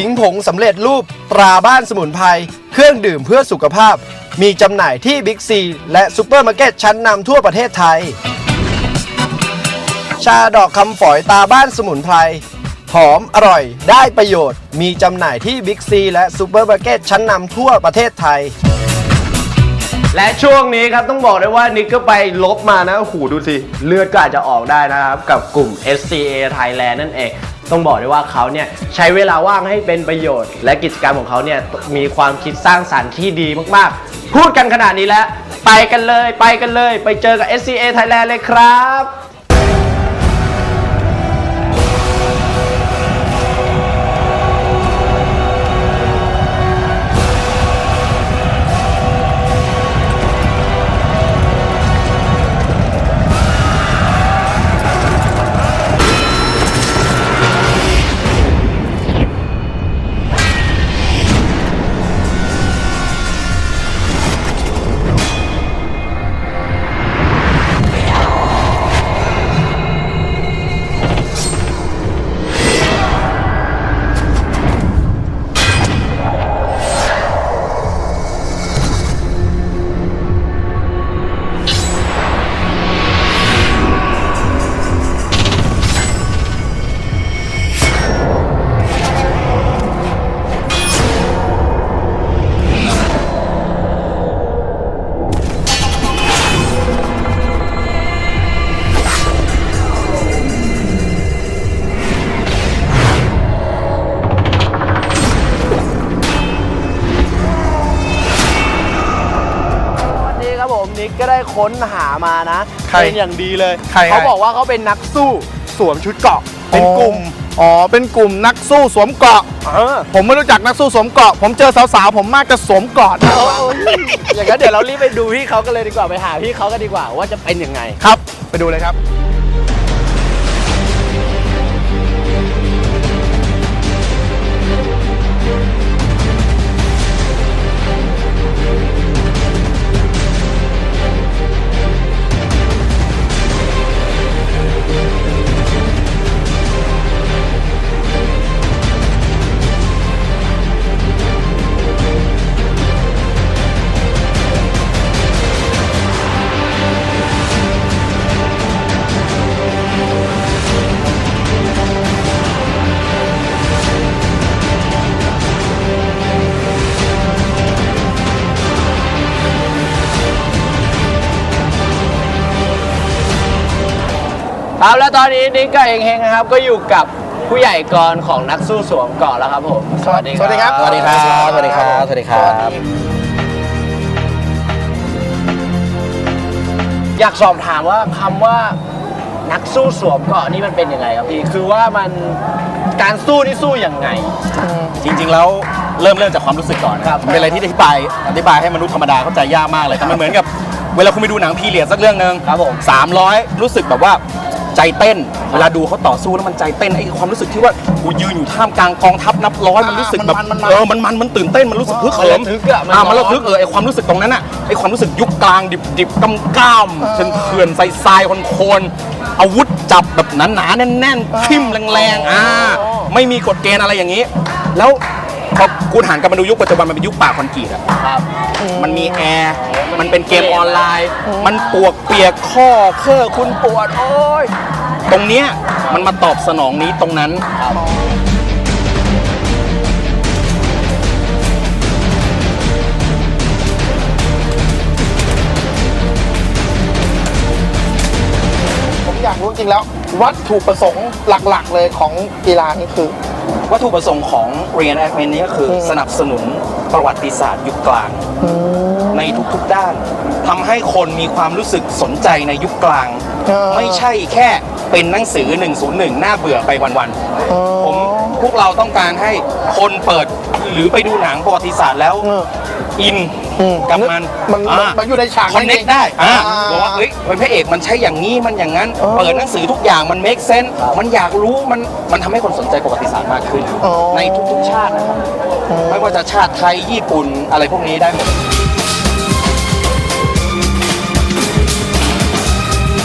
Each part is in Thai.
ขิงผงสำเร็จรูปตราบ้านสมุนไพรเครื่องดื่มเพื่อสุขภาพ มีจำหน่ายที่บิ๊กซี และซูเปอร์มาร์เก็ตชั้นนำทั่วประเทศไทย ชาดอกคำฝอยตาบ้านสมุนไพรหอมอร่อยได้ประโยชน์ มีจำหน่ายที่บิ๊กซี และซูเปอร์มาร์เก็ตชั้นนำทั่วประเทศไทย และช่วงนี้ครับต้องบอกได้ว่านิกก็ไปลบมานะโอ้โหูดูสิ เลือดก็อาจจะออกได้นะครับ กับกลุ่ม SCA Thailand นั่นเอง ต้องบอกได้ว่าเขาเนี่ยใช้เวลาว่างให้เป็นประโยชน์ และกิจกรรมของเขาเนี่ยมีความคิดสร้างสรรค์ที่ดีมากๆ พูดกันขนาดนี้แล้ว ไปกันเลยไปกันเลย ไปเจอกับ SCA Thailand เลยครับ ค้นหามานะใครเป็นอย่างดีเลย ใครเขาบอกว่าเขาเป็นนักสู้สวมชุดเกราะเป็นกลุ่ม อ๋อ เป็นกลุ่มนักสู้สวมเกราะเออผมไม่รู้จักนักสู้สวมเกราะ ผมเจอสาวๆ ผมมากจะสวมเกราะอย่างนั้นเดี๋ยวเรารีบไปดูพี่เขากันเลยดีกว่า ไปหาพี่เขากันดีกว่าว่าจะเป็นยังไง ครับ ไปดูเลยครับ ตอนนี้นิกกับเองเฮงนะครับ ก็อยู่กับผู้ใหญ่กรของนักสู้สวมเกราะแล้วครับผม สวัสดีสวัสดีครับ สวัสดีครับ สวัสดีครับ สวัสดีครับ อยากสอบถามว่าคำว่านักสู้สวมเกราะนี่มันเป็นยังไงครับพี่ คือว่ามันการสู้นี่สู้ยังไง จริงๆแล้วเริ่มเริ่มจากความรู้สึกก่อนนะครับมันเป็นอะไรที่อธิบายอธิบายให้มนุษย์ธรรมดาเข้าใจยากมากเลยแต่มันเหมือนกับเวลาคุณไปดูหนังพีเรียดสักเรื่องหนึ่งครับผมสามร้อยรู้สึกแบบว่า ใจเต้น เวลาดูเขาต่อสู้แล้วมันใจเต้นไอ้ความรู้สึกที่ว่ากูยืนอยู่ท่ามกลางกองทัพนับร้อยมันรู้สึกแบบมันมันมันเออมันมันมันตื่นเต้นมันรู้สึกฮึกเหิมมันระทึกอะมันอ่ามันร้อนระทึกเออไอ้ความรู้สึกตรงนั้นอะไอ้ความรู้สึกยุคกลางดิบดิบกำก้ามเเขื่อนๆทรายๆโคนๆอาวุธจับแบบหนาๆแน่นๆทิ่มแรงๆอ่าไม่มีกฎเกณฑ์อะไรอย่างนี้ แล้ว พอคุณหันกลับมาดูยุคปัจจุบันมันเป็นยุคป่าคอนกรีตอะครับ มันมีแอร์ มันเป็นเกมออนไลน์ มันปวกเปียกข้อเครื่อคุณปวดโอ้ย ตรงเนี้ยมันมาตอบสนองนี้ตรงนั้นผมอ จริงๆแล้ว วัตถุประสงค์หลักๆ เลยของกีฬานี้คือ วัตถุประสงค์ของเรียนแอดเมนนี้ก็คืออสนับสนุนประวัติศาสตร์ยุคกลาง ในทุกๆด้านทำให้คนมีความรู้สึกสนใจในยุคกลางเออไม่ใช่แค่เป็นหนังสือ 101 หน้าเบื่อไปวันๆผมพวกเราต้องการให้คนเปิดหรือไปดูหนังประวัติศาสตร์แล้วเอออินอืมกับมันมันมันมันอยู่ในฉากคอนเน็กจริงๆได้อ่าอ่าบอกว่าเฮ้ยเป็นพระเอกมันใช่อย่างนี้มันอย่างนั้น เออเปิดหนังสือทุกอย่างมัน make sense มันอยากรู้มันมันทำให้คนสนใจประวัติศาสตร์มากขึ้น อ๋อ ในทุกๆชาตินะครับ ไม่ว่าจะชาติไทยญี่ปุ่นอะไรพวกนี้ได้หมด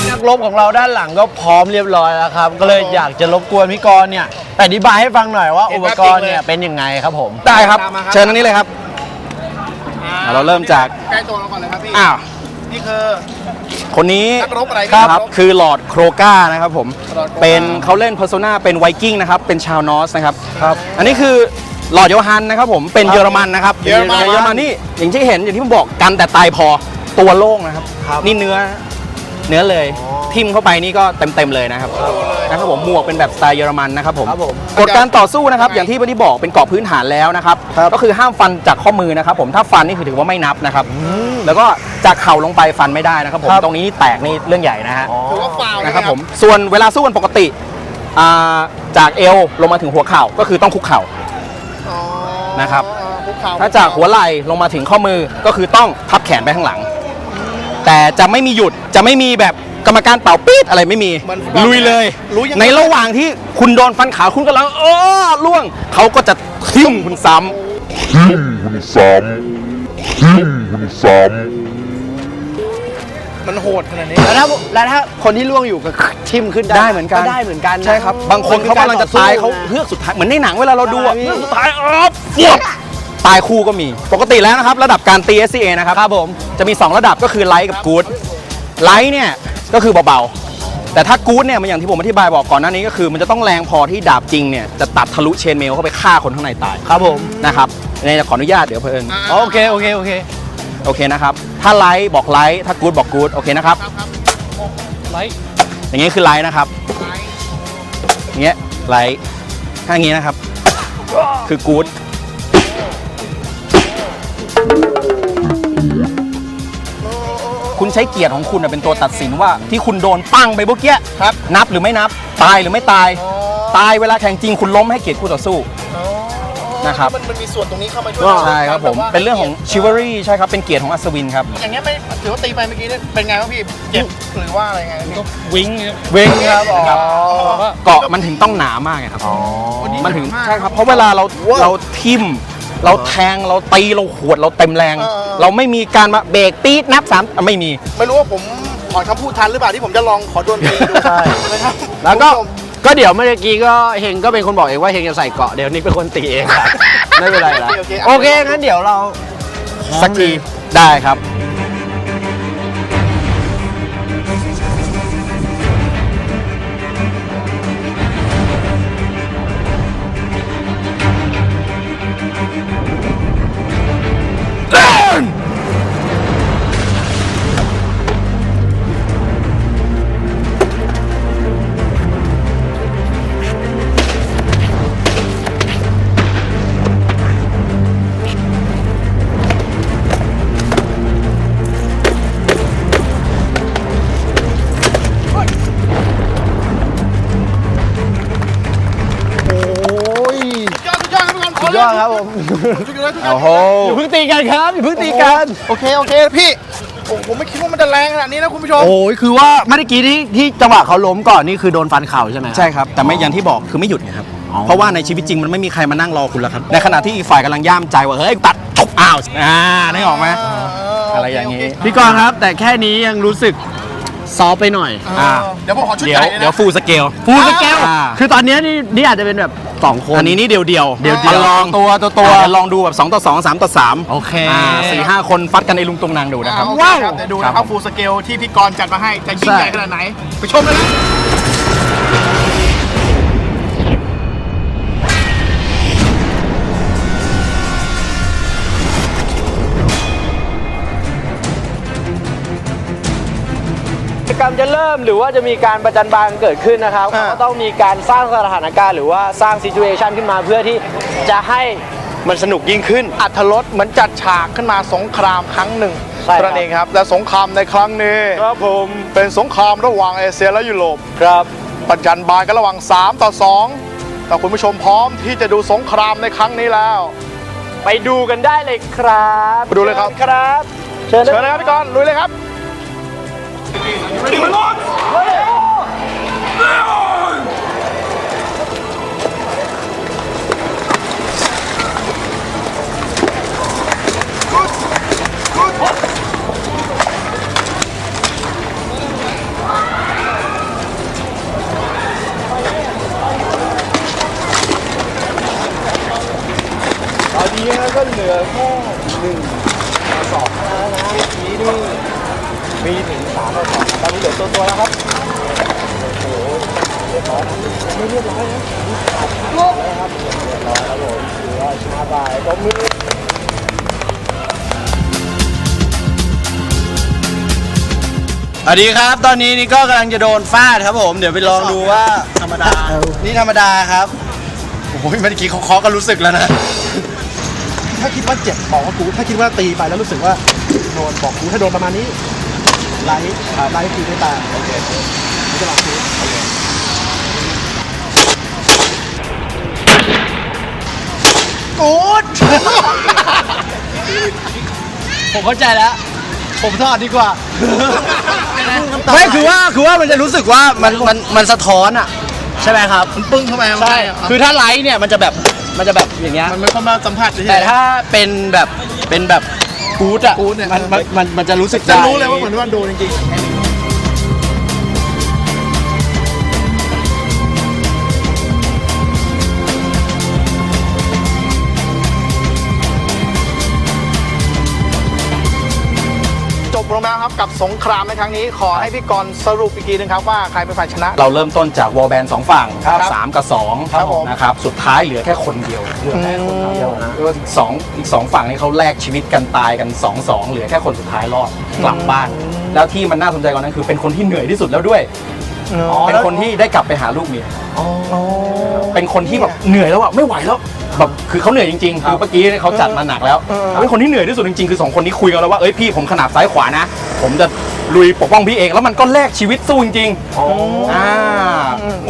นักรบของเราด้านหลังก็พร้อมเรียบร้อยแล้วครับ ก็เลยอยากจะรบกวนพี่กรณ์เนี่ยไปอธิบายให้ฟังหน่อยว่าเห็อุนปภาพกรณ์จริงเลยเนี่ยเป็นยังไงครับผม ได้ครับตามมาครับเชิญอันนี้เลยครับ เราเริ่มจากใกล้ตัวเราก่อนเลยครับพี่อ้าวนี่คือ คนนี้นักรบอะไรคครัรับบคือหลอร์ดโครกานะครับผมลอร์ดโครก้า เป็นเขาเล่นเพอร์โซนาเป็นไวกิ้งนะครับเป็นชาวนอร์สนะครับครับอันนี้คือหลอร์ดโยฮันนะครับผมเป็นเยอรมันนะครับเยอรมัน เยอรมันนี่อย่างที่เห็นอย่างที่ผมบอกกันแต่ตายพอตัวโล่งนะครับครับ นี่เนื้อเนื้อเลย อ๋อ ทิ่มเข้าไปนี่ก็เต็มๆเลยนะครับนะครับผมหมวกเป็นแบบสไตล์เยอรมันนะครับผมครับผมกฎการต่อสู้นะครับอย่างที่พี่บอกเป็นกรอบพื้นฐานแล้วนะครับครับ ก็คือห้ามฟันจากข้อมือนะครับผมถ้าฟันนี่คือถือว่าไม่นับนะครับ แล้วก็จากเข่าลงไปฟันไม่ได้นะครับผมครับ ตรงนี้แตกนี่เรื่องใหญ่นะฮะ ถือว่าฟาวล์นะครับผมส่วนเวลาสู้กันปกติอ่าจากเอวลงมาถึงหัวเข่าก็คือต้องคุกเข่า อ๋อนะครับคุกเข่ถ้าจากหัวไหล่ลงมาถึงข้อมือก็คือต้องพับแขนไปข้างหลัง แต่จะไม่มีหยุดจะไม่มีแบบ กรรมการเป่าปี๊ดอะไรไม่มีเหมือนฟุตบอลลุยเลยรู้ยังไง ในระหว่างที่คุณโดนฟันขาคุณกำลังเออล่วงเขาก็จะทิ่มคุณซ้ำทิมคุณซ้ำทิมคุณซ้มันโหดขนาดนี้ แล้วถ้าแล้วถ้าคนที่ล่วงอยู่ก็ทิมขึ้นได้ได้เหมือนกันได้เหมือนกันนะ ใช่ครับ บางคนเขากำลังจะตายเขามันคือเฮือกสุดท้ายเหมือนในหนังเวลาเราดูอะใช่ เฮือกสุดท้ายเออฟวบตายคู่ก็มี ปกติแล้วนะครับ ระดับการตี SCA นะครับครับผมจะมี 2 ระดับก็คือไลท์กับกู๊ดไลท์เนี่ย ก็คือเบาๆ แต่ถ้ากู๊ดเนี่ยมันอย่างที่ผมอธิบายบอกก่อนหน้านี้ก็คือ มันจะต้องแรงพอที่ดาบจริงเนี่ยจะตัดทะลุเชนเมลเข้าไปฆ่าคนข้างในตายครับผมนะครับในจะขออนุญาตเดี๋ยวเพิ่งโอเคโอเคโอเคโอเคนะครับถ้าไลท์บอกไลท์ถ้ากู๊ดบอกกู๊ดโอเคนะครับไลท์อย่างนี้คือไลท์นะครับอย่างเงี้ยไลท์ถ้าอย่างงี้นะครับ คือกู๊ด คุณใช้เกียรติของคุณน่ะเป็นตัวตัดสินว่าที่คุณโดนปั้งไปเมื่อกี้ครับ นับหรือไม่นับ ตายหรือไม่ตาย อ๋อตายเวลาแข่งจริงคุณล้มให้เกียรติคู่ต่อสู้ อ๋อนะครับ มันมันมีส่วนตรงนี้เข้ามาด้วยใช่ครับผมแว่าเป็นเรื่องของชิว a รี่ใช่ครับเป็นเกียรติของอัศวินครับ อย่างเงี้ยไม่ถือว่าตีไปเมื่อกี้เนี่ยเป็นไงบ้างพี่เจ็บหรือว่าอะไรไงพี่ วิ้งครับเวงครับครับเกาะมันถึงต้องหนามากไงครับวันนี้มันถึงหนักมากใช่ครับ เพราะเวลาเราเราทิ่ม เราแทงเราตีเราขวดเราเต็มแรง เออเออ เราไม่มีการมาเบรกปี๊ดนับสามอะไม่มี ไม่รู้ว่าผมถอนคำพูดทันหรือเปล่าที่ผมจะลองขอโดนตีดูใช่ นะครับแล้วก็คุณผู้ชมก็เดี๋ยวเมื่อกี้ก็เฮงก็เป็นคนบอกเองว่าเฮงจะใส่เกาะเดี๋ยวนี้เป็นคนตีเองครับไม่เป็นไรละโอเคโอเคโอเคงั้นเดี๋ยวเรา สักทีได้ครับ ผมสุดยอดสุดยอดโอ้โหอย่าเพิ่งตีกันครับอย่าเพิ่งตีกันโอเคโอเคพี่โอ้ผมไม่คิดว่ามันจะแรงขนาดนี้นะคุณผู้ชมโอ้ยคือว่าเมื่อกี้ที่ที่จังหวะเขาล้มก่อนนี่คือโดนฟันเข่าใช่ไหมใช่ครับ แต่ไม่อย่างที่บอกคือไม่หยุดไงครับอ๋อเพราะว่าในชีวิตจริงมันไม่มีใครมานั่งรอคุณแล้วครับ ในขณะที่อีกฝ่ายกำลังย่ามใจว่าเฮ้ยตัดจบอ้าวอ่านึกออกไหมอะไรอย่างนี้นี้ พี่กรณ์ครับ แต่แค่นี้ยังรู้สึก ซอฟต์ไปหน่อยอ่าเดี๋ยวผมขอชุดเดี๋ใหยวญ่เลยนะเดี๋ยวฟูลสเกล ฟูลสเกลอ่า คือตอนเนี้ยนี่นี่อาจจะเป็นแบบสองคน อันนี้นี่เดียวเดียวเดี่ยวๆลองตัวตัวตัว อ่าเดี๋ยลองดูแบบ 2 ต่อ 2 3 ต่อ3โอเคอ่าสี่ห้าคนฟัดกันในลุงตุงนางดูนะครับอ่าโอเคครับเดี๋ยวดูนะครับฟูลสเกลที่พี่กรณ์จัดมาให้จะยิ่งใหญ่ขนาดไหน ไปชมกันนะ กิจกรรมจะเริ่มหรือว่าจะมีการประจันบานเกิดขึ้นนะครับอ่า ก็ต้องมีการสร้างสถานการณ์หรือว่าสร้างซีจูเอชันขึ้นมาเพื่อที่จะให้มันสนุกยิ่งขึ้น อัธรสเหมือนจัดฉากขึ้นมาสงครามครั้งหนึ่งใช่ครับ นั่นเองครับ และสงครามในครั้งนี้ ครับผมเป็นสงครามระหว่างเอเชียและยุโรปครับประจันบานกันระหว่าง 3 ต่อ 2 แต่คุณผู้ชมพร้อมที่จะดูสงครามในครั้งนี้แล้ว ไปดูกันได้เลยครับไปดูเลยครับ ชิญครับ เชิญเชิญนะครับพี่กรณ์ลุยเลยครับ โนนี้เหลือตัวตัวแล้วครับโอ้โหเรียบร้อยนะไม่เรียบร้อยนะลูกนะครับเรียบร้อยครับผมถือว่าชนะไปตบมือสวัสดีครับ ตอนนี้นี่ก็กำลังจะโดนฟาดครับผม เดี๋ยวไปลองดูว่าธรรมดา นี่ธรรมดาครับ โอ้โหเมื่อกี้เขาเคาะก็รู้สึกแล้วนะ ถ้าคิดว่าเจ็บบอกว่ากู ถ้าคิดว่าตีไปแล้วรู้สึกว่าโดนบอกกูถ้าโดนประมาณนี้ ไลท์ไลท์คือไม่ตาโอเคไม่จะลองดูโอเคกูด ผมเข้าใจแล้ว ผมถอดดีกว่า ไม่คือว่าคือว่ามันจะรู้สึกว่ามันมันมันสะท้อนอะ ใช่ไหมครับ มันปึ้งเข้ามาใช่ คือถ้าไลท์เนี่ยมันจะแบบมันจะแบบอย่างเงี้ย มันไม่เข้ามาสัมผัสแต่ถ้าเป็นแบบเป็นแบบ กูดอะกู๊ดเนี่ย มันมันมันมันจะรู้สึกจะได้ รู้เลยว่าเหมือนว่าโดนจริงๆ จบลงแล้วครับกับสงครามในครั้งนี้ ขอให้พี่กรณ์สรุปอีกทีนึงครับว่าใครเป็นฝ่ายชนะ เราเริ่มต้นจากวอลแบนสองฝั่งครับสามกับสองครับผม นะครับสุดท้ายเหลือแค่คนเดียวเหลือแค่คนเดียวนะแล้วอีกสองอีกสองฝั่งนี่เขาแลกชีวิตกันตายกันสองสองเหลือแค่คนสุดท้ายรอดกลับบ้าน แล้วที่มันน่าสนใจกว่านั้นคือเป็นคนที่เหนื่อยที่สุดแล้วด้วย เป็นคนที่ได้กลับไปหาลูกเมีย เป็นคนที่แบบเหนื่อยแล้วอะไม่ไหวแล้ว แบบคือเขาเหนื่อยจริงๆคือเมื่อกี้เขาจัดมาหนักแล้วเป็นคนที่เหนื่อยที่สุดจริงๆคือสองคนนี้คุยกันแล้วว่าเอ้ยพี่ผมขนาดซ้ายขวานะ ผมจะลุยปกป้องพี่เองแล้วมันก็แลกชีวิตสู้จริงๆอ่า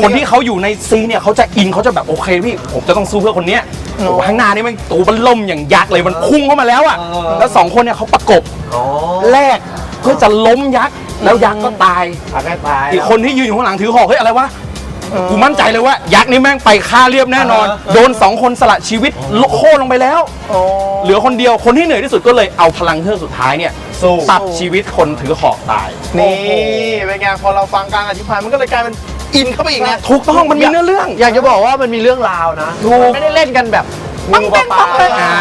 คนที่เขาอยู่ในซีนเนี่ยเขาจะอินเขาจะแบบโอเคพี่ผมจะต้องสู้เพื่อคนเนี้ยโอ้โหข้างหน้านี่มันตัวมันล่มอย่างยักษ์เลยมันพุ่งเข้ามาแล้วอะแล้วสองคนเนี่ยเขาประกบแลกเพื่อจะล้มยักษ์แล้วยักษ์ก็ตาย อาการตายอีกคนที่ยืนอยู่ข้างหลังถือหอกเฮ้ยอะไรวะ กูมั่นใจเลยว่า ยักษ์นี่แม่งไปฆ่าเรียบแน่นอน โดนสองคนสละชีวิตโค่นลงไปแล้ว เหลือคนเดียวคนที่เหนื่อยที่สุดก็เลยเอาพลังเทือกสุดท้ายเนี่ยตัดชีวิตคนถือหอกตาย นี่เป็นไงพอเราฟังการอธิบายมันก็เลยกลายเป็นอินเข้าไปอีกนะถูกต้องมันมีเนื้อเรื่อง อยากจะบอกว่ามันมีเรื่องราวนะถูกมันไม่ได้เล่นกันแบบ งูปลาปลาอ่า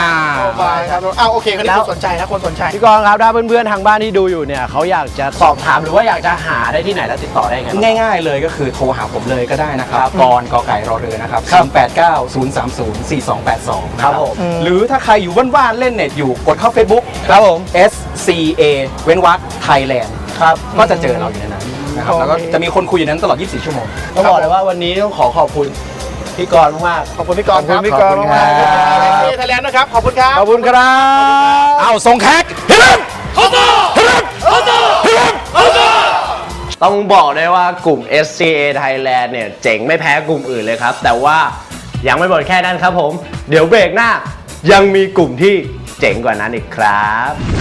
ไปครับเอาโอเคคนนี้คนสนใจนะคนสนใจ พี่กรณ์ครับถ้าเพื่อนๆทางบ้านที่ดูอยู่เนี่ยเขาอยากจะสอบถามหรือว่าอยากจะหาได้ที่ไหนแล้วติดต่อได้ไง ง่ายๆเลยก็คือโทรหาผมเลยก็ได้นะครับครับกรกอไก่รอเรือนะครับ089 030 4282นะคครัรับบผมหรือถ้าใครอยู่ว่านๆเล่นเน็ตอยู่กดเข้า Facebook ครับผม S C A เว้นวรรคไทยแลนด์ครับ ก็จะเจอเราอยู่ในนั้นนะครับแล้วก็จะมีคนคุยอยู่ในนั้นตลอด 24 ชั่วโมง ต้องบอกเลยว่าวันนี้ต้องขอขอบคุณ พี่กรณ์มากขอบคุณพี่กรณ์ครับขอบคุณพี่กรณ์มากเไทยแลนด์นะครับ ขอบคุณครับๆขอบคุณครับ เอาส่งแขกเฮ้ยต้องบอกได้ว่ากลุ่ม SCA Thailand เนี่ย เจ๋งไม่แพ้กลุ่มอื่นเลยครับ แต่ว่ายังไม่หมดแค่นั้นครับผม เดี๋ยวเบรกหน้า ยังมีกลุ่มที่เจ๋งกว่านั้นอีกครับ